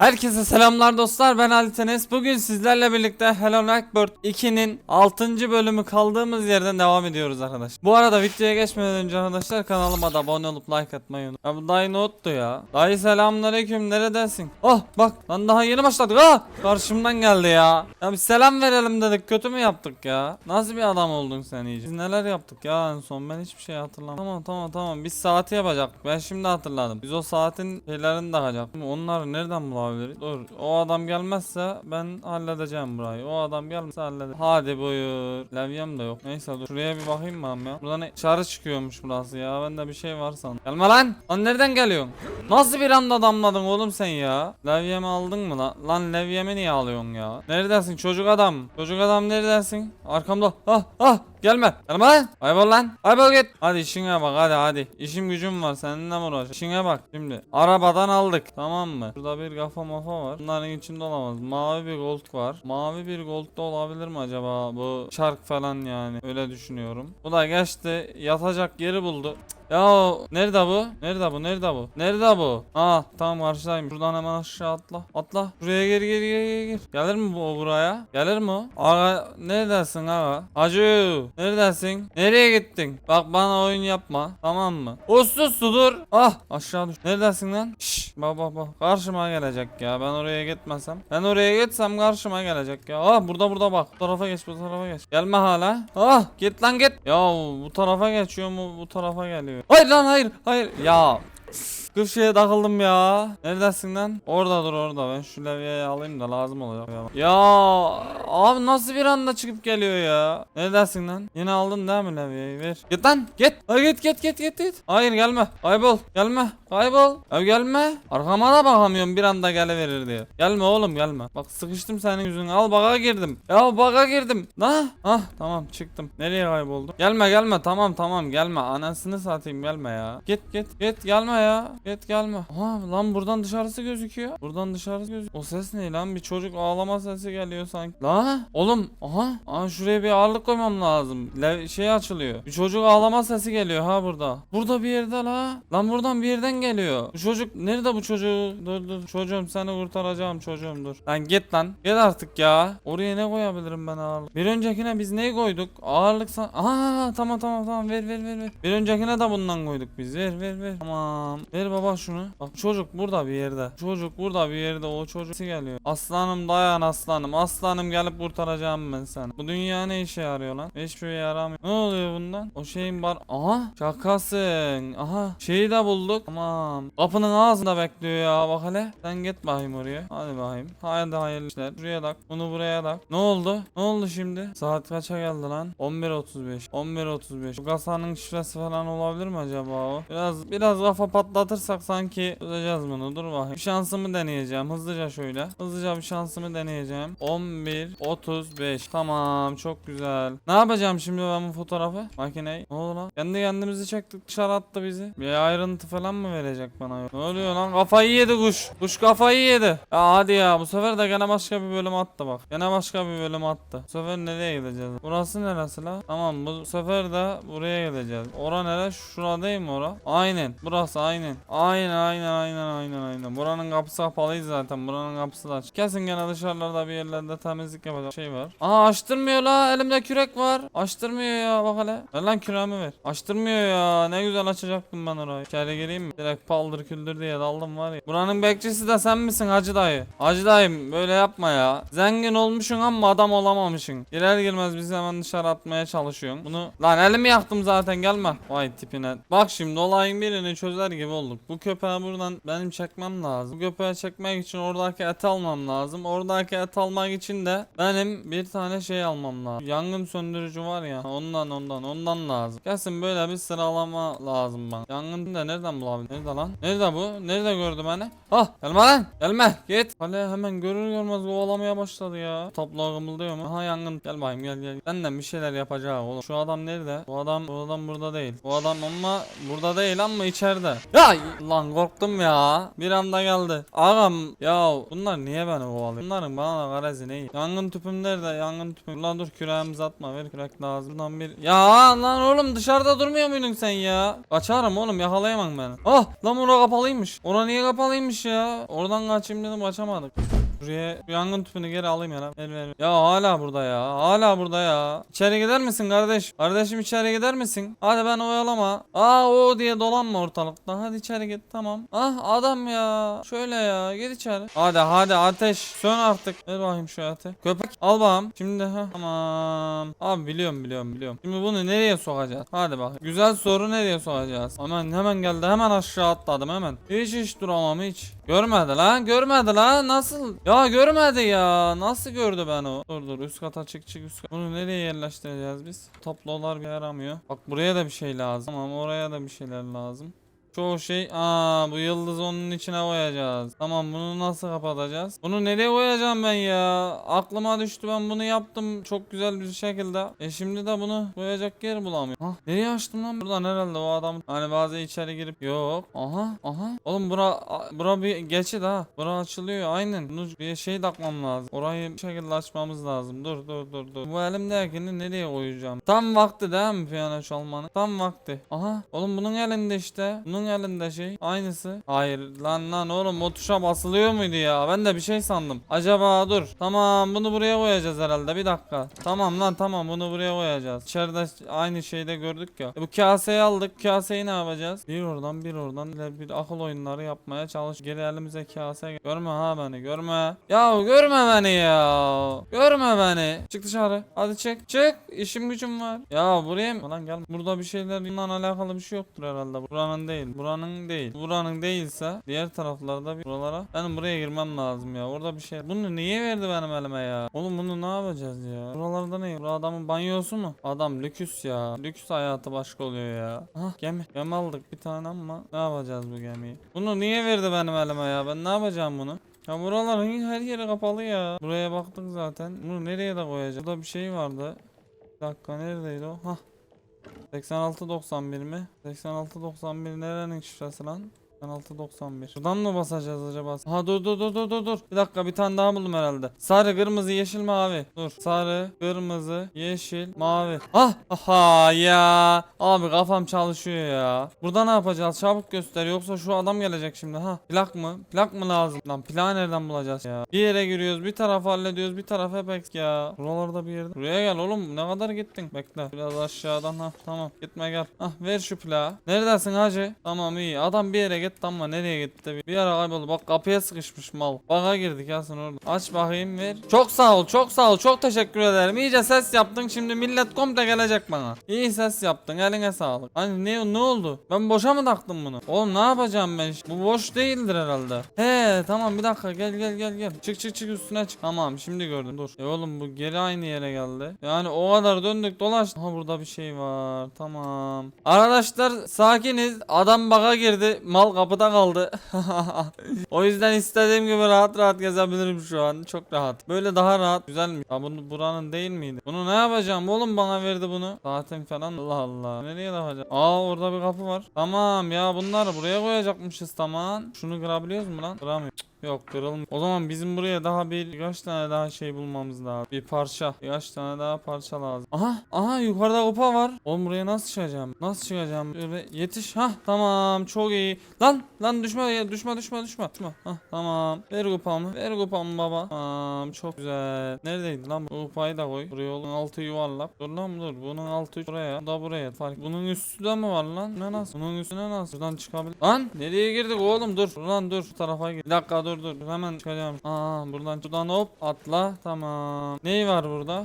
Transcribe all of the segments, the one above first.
Herkese selamlar dostlar ben Ali Tenes. Bugün sizlerle birlikte Hello Nightbird 2'nin 6. bölümü kaldığımız yerden devam ediyoruz arkadaşlar. Bu arada videoya geçmeden önce arkadaşlar kanalıma da abone olup like atmayı unutmayın. Ya bu dayı ne ottu ya? Dayı selamünaleyküm neredesin? Oh bak lan daha yeni başladık. Ah karşımdan geldi ya. Ya bir selam verelim dedik kötü mü yaptık ya? Nasıl bir adam oldun sen iyice? Biz neler yaptık ya en son ben hiçbir şey hatırlamam. Tamam tamam tamam biz saati yapacaktık ben şimdi hatırladım. Biz o saatin şeylerini takacaktık. Onları nereden bulabiliriz? Dur o adam gelmezse ben halledeceğim burayı. O adam gelmezse halledeceğim. Hadi buyur. Levyem de yok. Neyse dur. Şuraya bir bakayım mı ya? Buradan dışarı çıkıyormuş burası ya. Bende bir şey var sandım. Gelme lan. Lan nereden geliyorsun? Nasıl bir anda damladın oğlum sen ya? Levyemi aldın mı lan? Lan levyemi niye alıyorsun ya? Neredesin çocuk adam? Çocuk adam neredesin? Arkamda. Ah ah gelme. Gelme. Kaybol lan. Kaybol git. Hadi işine bak hadi hadi. İşim gücüm var seninle mi uğraşacağım? İşine bak şimdi. Arabadan aldık tamam mı? Şurada bir kafa mafa var. Bunların içinde olamaz. Mavi bir gold var. Mavi bir gold da olabilir mi acaba? Bu şark falan yani. Öyle düşünüyorum. Bu da geçti. Yatacak yeri buldu. Ya nerede bu? Nerede bu? Nerede bu? Nerede bu? Aa tamam karşıdayım. Şuradan hemen aşağı atla. Atla. Buraya geri geri geri geri. geri. Gelir mi bu buraya? Gelir mi o? Aga neredesin aga? Hacı neredesin? Nereye gittin? Bak bana oyun yapma. Tamam mı? Uslu uslu dur. Ah aşağı düş. Neredesin lan? Şşş. Bak bak bak. Karşıma gelecek ya. Ben oraya gitmesem. Ben oraya gitsem karşıma gelecek ya. Ah burada burada bak. Bu tarafa geç bu tarafa geç. Gelme hala. Ah git lan git. Ya bu tarafa geçiyor mu? Bu tarafa geliyor. Hayır lan hayır. Hayır. Ya. Köşeye takıldım ya. Neredesin lan? Orada dur orada. Ben şu levyeyi alayım da lazım olacak. Ya. abi nasıl bir anda çıkıp geliyor ya? Neredesin lan? Yine aldın değil mi levyeyi? Ver. Git lan git. Hadi git git git git git. Hayır gelme. Kaybol. Gelme. Kaybol. Ya gelme. Arkama da bakamıyorum bir anda geliverir diye. Gelme oğlum gelme. Bak sıkıştım senin yüzüne. Al baga girdim. Ya baga girdim. Ha? Ah tamam çıktım. Nereye kayboldum? Gelme gelme tamam tamam gelme. Anasını satayım gelme ya. Git git git gelme ya. Git gelme. Aha lan buradan dışarısı gözüküyor. Buradan dışarısı gözüküyor. O ses ne lan? Bir çocuk ağlama sesi geliyor sanki. La oğlum aha. Aha şuraya bir ağırlık koymam lazım. Le şey açılıyor. Bir çocuk ağlama sesi geliyor ha burada. Burada bir yerde la. Lan buradan bir yerden geliyor. Bu çocuk nerede bu çocuğu? Dur dur. Çocuğum seni kurtaracağım çocuğum dur. Lan git lan. Git artık ya. Oraya ne koyabilirim ben ağırlık? Bir öncekine biz neyi koyduk? Ağırlık san... Aha tamam tamam tamam ver ver ver ver. Bir öncekine de bundan koyduk biz. Ver ver ver. Tamam. Ver baba şunu. Bak çocuk burada bir yerde. Çocuk burada bir yerde. O çocuk geliyor. Aslanım dayan aslanım. Aslanım gelip kurtaracağım ben seni. Bu dünya ne işe yarıyor lan? Hiçbir şey yaramıyor. Ne oluyor bundan? O şeyin var. Aha şakasın. Aha şeyi de bulduk. Tamam. Kapının ağzında bekliyor ya bak hele. Sen git bakayım oraya. Hadi bakayım. Haydi hayırlı işler. Şuraya tak. Bunu buraya tak. Ne oldu? Ne oldu şimdi? Saat kaça geldi lan? 11.35. 11.35. Bu kasanın şifresi falan olabilir mi acaba o? Biraz biraz kafa patlatırsak sanki çözeceğiz bunu. Dur bakayım. Bir şansımı deneyeceğim. Hızlıca şöyle. Hızlıca bir şansımı deneyeceğim. 11.35. Tamam çok güzel. Ne yapacağım şimdi ben bu fotoğrafı? Makineyi. Ne oldu lan? Kendi kendimizi çektik dışarı attı bizi. Bir ayrıntı falan mı verecek bana? Ne oluyor lan? Kafayı yedi kuş. Kuş kafayı yedi. Ya hadi ya bu sefer de gene başka bir bölüm attı bak. Gene başka bir bölüm attı. Bu sefer nereye gideceğiz? Burası neresi la? Tamam bu sefer de buraya gideceğiz. Ora nere? Şura değil mi ora? Aynen. Burası aynen. Aynen aynen aynen aynen aynen. Buranın kapısı kapalıydı zaten. Buranın kapısı da açık. Kesin gene dışarılarda bir yerlerde temizlik yapacak şey var. Aa açtırmıyor la. Elimde kürek var. Açtırmıyor ya bak hele. Ver lan küreğimi ver. Açtırmıyor ya. Ne güzel açacaktım ben orayı. İçeri gireyim mi? Direkt paldır küldür diye daldım var ya. Buranın bekçisi de sen misin hacı dayı? Hacı dayım böyle yapma ya. Zengin olmuşsun ama adam olamamışsın. Girer girmez bizi hemen dışarı atmaya çalışıyorsun. Bunu lan elimi yaktım zaten gelme. Vay tipine. Bak şimdi olayın birini çözer gibi olduk. Bu köpeği buradan benim çekmem lazım. Bu köpeği çekmek için oradaki eti almam lazım. Oradaki et almak için de benim bir tane şey almam lazım. Yangın söndürücü var ya. Ondan ondan ondan lazım. Kesin böyle bir sıralama lazım bana. Yangın da nereden bulabilirim? Nerede lan? Nerede bu? Nerede gördüm hani? Ah gelme lan. Gelme. Git. Hale hemen görür görmez kovalamaya başladı ya. Topla kımıldıyor mu? Aha yangın. Gel bakayım gel gel. Benden bir şeyler yapacak oğlum. Şu adam nerede? Bu adam bu adam burada değil. Bu adam ama burada değil ama içeride. Ya lan korktum ya. Bir anda geldi. Ağam ya bunlar niye beni kovalıyor? Bunların bana da garezi ne? Yangın tüpüm nerede? Yangın tüpüm. Lan dur küreğimizi atma. Ver kürek lazım. Lan bir. Ya lan oğlum dışarıda durmuyor muydun sen ya? Kaçarım oğlum yakalayamam beni. Oh Allah lan ora kapalıymış. Ora niye kapalıymış ya? Oradan kaçayım dedim kaçamadık. Buraya şu yangın tüpünü geri alayım ya. lan. Ver. Ya hala burada ya. Hala burada ya. İçeri gider misin kardeş? Kardeşim içeri gider misin? Hadi ben oyalama. Aa o diye dolanma ortalıkta. Hadi içeri git tamam. Ah adam ya. Şöyle ya. Git içeri. Hadi hadi ateş. Sön artık. Ver bakayım şu ateş. Köpek al bakalım. Şimdi ha. Tamam. Abi biliyorum biliyorum biliyorum. Şimdi bunu nereye sokacağız? Hadi bak. Güzel soru nereye sokacağız? Hemen hemen geldi. Hemen aşağı atladım hemen. Hiç hiç duramam hiç. Görmedi lan. Görmedi lan. Nasıl? Ya görmedi ya. Nasıl gördü ben o? Dur dur üst kata çık çık üst kata. Bunu nereye yerleştireceğiz biz? Tablolar bir yaramıyor. Bak buraya da bir şey lazım. Tamam oraya da bir şeyler lazım. Çoğu şey aa bu yıldız onun içine koyacağız. Tamam bunu nasıl kapatacağız? Bunu nereye koyacağım ben ya? Aklıma düştü ben bunu yaptım çok güzel bir şekilde. E şimdi de bunu koyacak yer bulamıyorum. Hah nereye açtım lan? Buradan herhalde o adam. Hani bazı içeri girip yok. Aha aha. Oğlum bura bura bir geçit ha. Bura açılıyor aynen. Bunu bir şey takmam lazım. Orayı bir şekilde açmamız lazım. Dur dur dur dur. Bu elimdekini nereye koyacağım? Tam vakti değil mi piyano çalmanın? Tam vakti. Aha. Oğlum bunun elinde işte. Bunun elinde şey. Aynısı. Hayır lan lan oğlum o tuşa basılıyor muydu ya? Ben de bir şey sandım. Acaba dur. Tamam bunu buraya koyacağız herhalde. Bir dakika. Tamam lan tamam bunu buraya koyacağız. İçeride aynı şeyde gördük ya. E, bu kaseyi aldık. Kaseyi ne yapacağız? Bir oradan bir oradan bir akıl oyunları yapmaya çalış. Geri elimize kase. Görme ha beni görme. Ya görme beni ya. Görme beni. Çık dışarı. Hadi çık. Çık. İşim gücüm var. Ya buraya mı? Lan gel. Burada bir şeyler bununla alakalı bir şey yoktur herhalde. Buranın değil. Buranın değil. Buranın değilse diğer taraflarda bir buralara benim buraya girmem lazım ya. Orada bir şey. Bunu niye verdi benim elime ya? Oğlum bunu ne yapacağız ya? Buralarda ne? Bu adamın banyosu mu? Adam lüküs ya. Lüks hayatı başka oluyor ya. Hah gemi. Gemi aldık bir tane ama ne yapacağız bu gemiyi? Bunu niye verdi benim elime ya? Ben ne yapacağım bunu? Ya buraların her yeri kapalı ya. Buraya baktık zaten. Bunu nereye de koyacağız? Burada bir şey vardı. Bir dakika neredeydi o? Hah. 8691 mi? 8691 nerenin şifresi lan? 8691. Buradan mı basacağız acaba? Ha dur dur dur dur dur dur. Bir dakika bir tane daha buldum herhalde. Sarı, kırmızı, yeşil, mavi. Dur. Sarı, kırmızı, yeşil, mavi. Ah! Aha ya. Abi kafam çalışıyor ya. Burada ne yapacağız? Çabuk göster yoksa şu adam gelecek şimdi ha. Plak mı? Plak mı lazım? Lan plağı nereden bulacağız ya? Bir yere giriyoruz, bir tarafı hallediyoruz, bir taraf hep eksik ya. Buralarda bir yerde. Buraya gel oğlum. Ne kadar gittin? Bekle. Biraz aşağıdan ha. Tamam. Gitme gel. Ah ver şu plağı. Neredesin hacı? Tamam iyi. Adam bir yere gitti ama nereye gitti? Bir, ara kayboldu. Bak kapıya sıkışmış mal. Baka girdik ya sen orada. Aç bakayım ver. Çok sağ ol. Çok sağ ol. Çok teşekkür ederim. İyice ses yaptın. Şimdi millet komple gelecek bana. İyi ses yaptın. Eline sağlık. Hani ne ne oldu? Ben boşa mı taktım bunu? Oğlum ne yapacağım ben? Bu boş değildir herhalde. He tamam bir dakika gel gel gel gel. Çık çık çık üstüne çık. Tamam şimdi gördüm dur. E oğlum bu geri aynı yere geldi. Yani o kadar döndük dolaştık. Aha burada bir şey var. Tamam. Arkadaşlar sakiniz. Adam baka girdi. Mal kapıda kaldı. o yüzden istediğim gibi rahat rahat gezebilirim şu an. Çok rahat. Böyle daha rahat. Güzelmiş. Ha bunu buranın değil miydi? Bunu ne yapacağım? Oğlum bana verdi bunu. Zaten falan. Allah Allah. Nereye takacağım? Aa orada bir kapı var. Tamam ya bunları buraya koyacakmışız tamam. Şunu kırabiliyoruz mu lan? Kıramıyor. Yok kırılmıyor. O zaman bizim buraya daha bir birkaç tane daha şey bulmamız lazım. Bir parça. Birkaç tane daha parça lazım. Aha. Aha yukarıda kupa var. Oğlum buraya nasıl çıkacağım? Nasıl çıkacağım? Böyle yetiş. Ha tamam çok iyi. Lan lan düşme düşme düşme düşme. düşme. Ha tamam. Ver kupamı. Ver kupamı baba. Tamam çok güzel. Neredeydi lan bu kupayı da koy. Buraya yolun altı yuvarlak. Dur lan dur. Bunun altı buraya. Bu da buraya. Fark. Bunun üstü de mi var lan? Ne nasıl? Bunun üstüne nasıl? Buradan çıkabilir. Lan nereye girdik oğlum? Dur. Lan dur. Şu tarafa gir. Bir dakika dur dur. Hemen çıkacağım. Aa buradan şuradan hop atla. Tamam. Neyi var burada?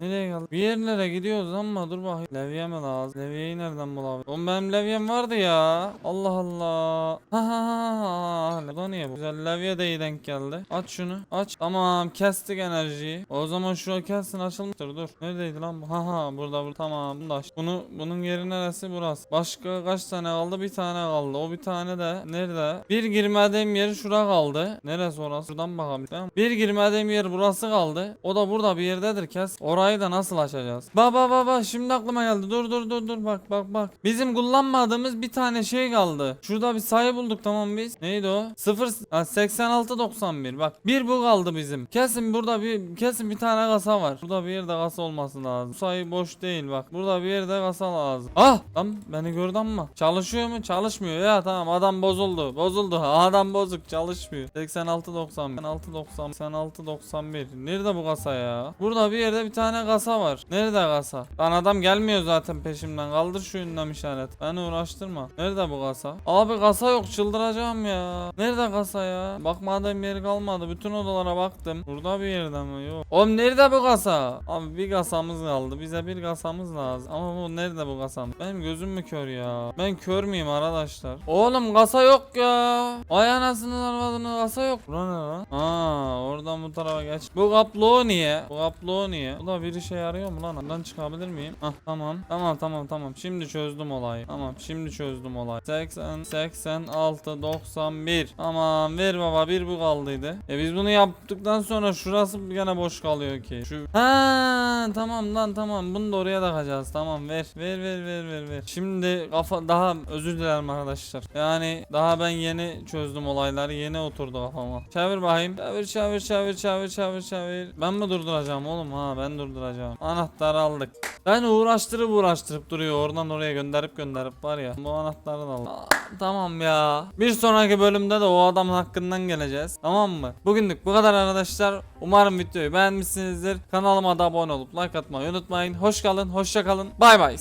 Nereye geldik? Bir yerlere gidiyoruz ama dur bakayım. Levye mi lazım? Levyeyi nereden bulabilirim? Oğlum benim levyem vardı ya. Allah Allah. Ha ha ha ha. Bu niye bu? Güzel levye de iyi denk geldi. Aç şunu. Aç. Tamam kestik enerjiyi. O zaman şu kessin açılmıştır. Dur. Neredeydi lan bu? Ha ha burada burada. Tamam bunu da. Bunu bunun yeri neresi? Burası. Başka kaç tane kaldı? Bir tane kaldı. O bir tane de nerede? Bir girmediğim yer şura kaldı. Neresi orası? Şuradan bakalım. Bir girmediğim yer burası kaldı. O da burada bir yerdedir kes. Orayı sayıyı da nasıl açacağız? Baba baba şimdi aklıma geldi. Dur dur dur dur bak bak bak. Bizim kullanmadığımız bir tane şey kaldı. Şurada bir sayı bulduk tamam biz. Neydi o? 0 ha, 86 91. Bak bir bu kaldı bizim. Kesin burada bir kesin bir tane kasa var. Burada bir yerde kasa olması lazım. Bu sayı boş değil bak. Burada bir yerde kasa lazım. Ah! Tam beni gördün mü? Çalışıyor mu? Çalışmıyor. Ya tamam adam bozuldu. Bozuldu. Adam bozuk çalışmıyor. 86 90 86 90 86 91. Nerede bu kasa ya? Burada bir yerde bir tane kasa var. Nerede kasa? Lan adam gelmiyor zaten peşimden. Kaldır şu ünlem işaret. Beni uğraştırma. Nerede bu kasa? Abi kasa yok çıldıracağım ya. Nerede kasa ya? Bakmadığım yer kalmadı. Bütün odalara baktım. Burada bir yerde mi? Yok. Oğlum nerede bu kasa? Abi bir kasamız kaldı. Bize bir kasamız lazım. Ama bu nerede bu kasam? Benim gözüm mü kör ya? Ben kör müyüm arkadaşlar? Oğlum kasa yok ya. Ay anasını arvadını kasa yok. Bura ne lan? Aa oradan bu tarafa geç. Bu kaplığı niye? Bu kaplığı niye? Bu da bir işe yarıyor mu lan? Ondan çıkabilir miyim? Ah tamam. Tamam tamam tamam. Şimdi çözdüm olayı. Tamam şimdi çözdüm olayı. 80 86 91. Tamam ver baba bir bu kaldıydı. E biz bunu yaptıktan sonra şurası gene boş kalıyor ki. Şu Ha tamam lan tamam. Bunu da oraya takacağız. Tamam ver. Ver ver ver ver ver. Şimdi kafa daha özür dilerim arkadaşlar. Yani daha ben yeni çözdüm olayları. Yeni oturdu kafama. Çevir bakayım. Çevir çevir çevir çevir çevir çevir. Ben mi durduracağım oğlum? Ha ben durduracağım. Anahtarı aldık. Ben uğraştırıp uğraştırıp duruyor. Oradan oraya gönderip gönderip var ya. Bu anahtarı da aldım. Tamam ya. Bir sonraki bölümde de o adamın hakkından geleceğiz. Tamam mı? Bugünlük bu kadar arkadaşlar. Umarım videoyu beğenmişsinizdir. Kanalıma da abone olup like atmayı unutmayın. Hoş kalın, hoşça kalın. Bay bay.